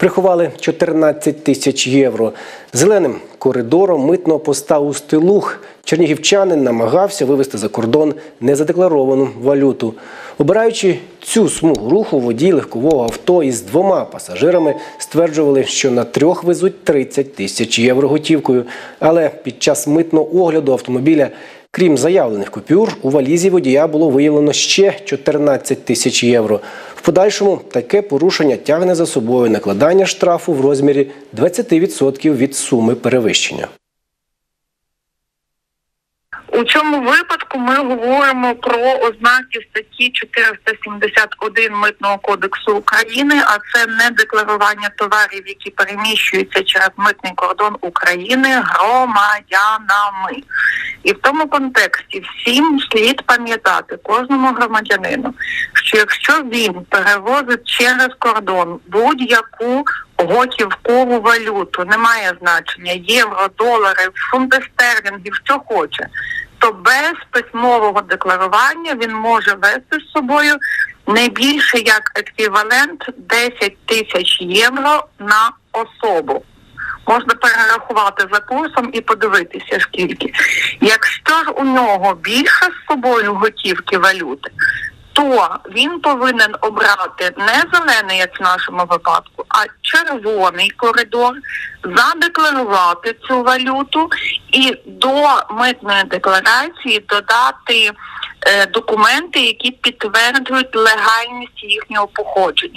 Приховали 14 тисяч євро. Зеленим коридором митного поста у Стилух чернігівчанин намагався вивезти за кордон незадекларовану валюту. Обираючи цю смугу руху, водій легкового авто із двома пасажирами стверджували, що на трьох везуть 30 тисяч євро готівкою. Але під час митного огляду автомобіля Крім заявлених купюр, у валізі водія було виявлено ще 14 тисяч євро. В подальшому таке порушення тягне за собою накладання штрафу в розмірі 20% від суми перевищення. У цьому випадку ми говоримо про ознаки статті 471 митного кодексу України, а це недекларування товарів, які переміщуються через митний кордон України громадянами. І в тому контексті всім слід пам'ятати кожному громадянину, що якщо він перевозить через кордон будь-яку готівкову валюту, немає значення євро, долари, фунти стерлінгів, що хоче, то без письмового декларування він може вести з собою не більше як еквівалент 10 тисяч євро на особу. Можна перерахувати за курсом і подивитися скільки. Якщо ж у нього більше з собою готівки валюти, то він повинен обрати не зелений, як в нашому випадку, а червоний коридор, задекларувати цю валюту і до митної декларації додати е, документи, які підтверджують легальність їхнього походження.